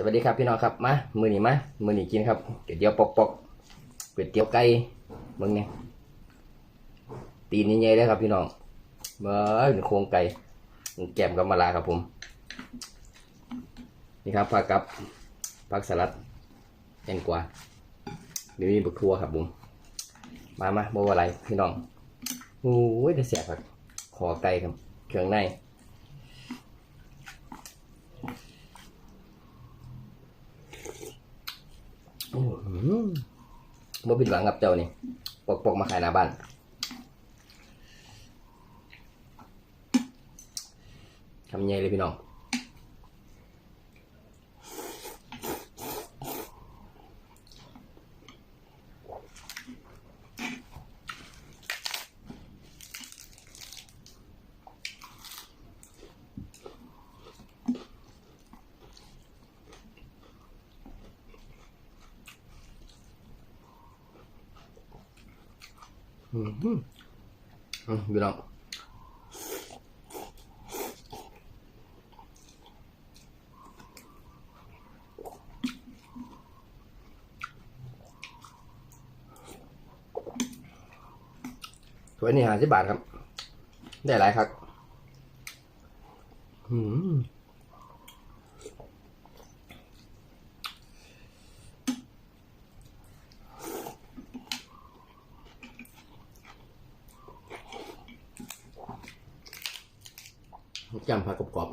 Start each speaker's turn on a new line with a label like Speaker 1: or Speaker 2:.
Speaker 1: สวัสดีครับพี่น้องครับมามือหนีมามือหนีกินครับก๋วยเตี๋ยวปอกปอกก๋วยเตี๋ยวไก่เบิ่งเนี่ยตีนใหญ่ๆเลยครับพี่น้องเบ้อเป็นโครงไก่แกมกับมะลาครับผม นี่ครับผักกับผักสลัดแตงกวาเดี๋ยวมีบักทั่วครับผมมามาบ่ว่าอะไรพี่น้องโอ้ยได้เสียครับขอไก่ครับเครื่องใน อืม บ่ผิดหวังกับเจ้านี่ปกปกมาขายหน้าบ้านทำไงเลยพี่น้อง อืมอืมอืมพี่น้องถ้วยนี้ห้าสิบบาทครับ ได้หลายครับ อืม จำผักกรอบ